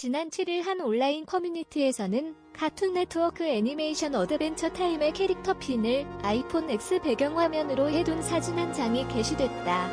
지난 7일 한 온라인 커뮤니티에서는 카툰 네트워크 애니메이션 어드벤처 타임의 캐릭터 핀을 아이폰 X 배경화면으로 해둔 사진 한 장이 게시됐다.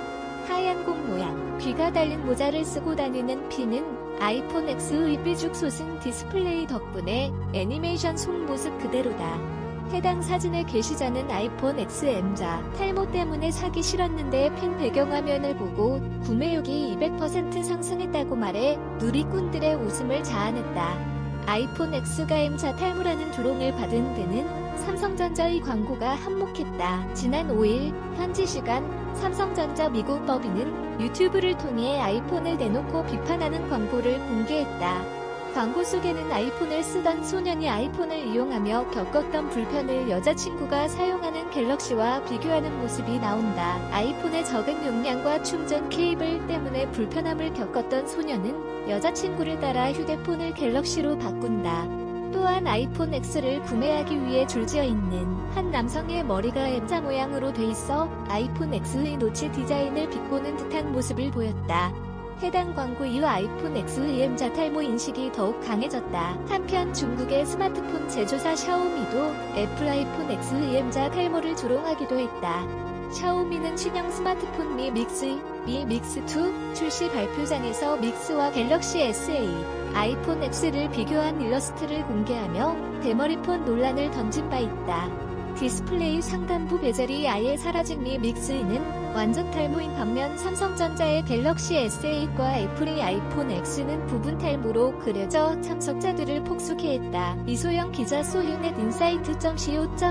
하얀 공 모양, 귀가 달린 모자를 쓰고 다니는 핀은 아이폰 X의 삐죽 솟은 디스플레이 덕분에 애니메이션 속 모습 그대로다. 해당 사진의 게시자는 아이폰 XM자 탈모 때문에 사기 싫었는데 핀 배경화면을 보고 구매욕이 200% 상승했다고 말해 누리꾼들의 웃음을 자아냈다. 아이폰 X가 M자 탈모라는 조롱을 받은 데는 삼성전자의 광고가 한몫했다. 지난 5일 현지 시간 삼성전자 미국 법인은 유튜브를 통해 아이폰을 대놓고 비판하는 광고를 공개했다. 광고 속에는 아이폰을 쓰던 소년이 아이폰을 이용하며 겪었던 불편을 여자친구가 사용하는 갤럭시와 비교하는 모습이 나온다. 아이폰의 적은 용량과 충전 케이블 때문에 불편함을 겪었던 소년은 여자친구를 따라 휴대폰을 갤럭시로 바꾼다. 또한 아이폰 X를 구매하기 위해 줄지어 있는 한 남성의 머리가 M자 모양으로 돼 있어 아이폰 X의 노치 디자인을 비꼬는 듯한 모습을 보였다. 해당 광고 이후 아이폰 X의 M자 탈모 인식이 더욱 강해졌다. 한편 중국의 스마트폰 제조사 샤오미도 애플 아이폰 X의 M자 탈모를 조롱하기도 했다. 샤오미는 신형 스마트폰 미 믹스, 미 믹스2 출시 발표장에서 믹스와 갤럭시 SA, 아이폰 X를 비교한 일러스트를 공개하며 대머리폰 논란을 던진 바 있다. 디스플레이 상단부 베젤이 아예 사라진 미 믹스는 완전 탈모인 반면 삼성전자의 갤럭시 S8과 애플의 아이폰 X는 부분 탈모로 그려져 참석자들을 폭소케 했다. 이소영 기자 소유넷 인사이트.co.kr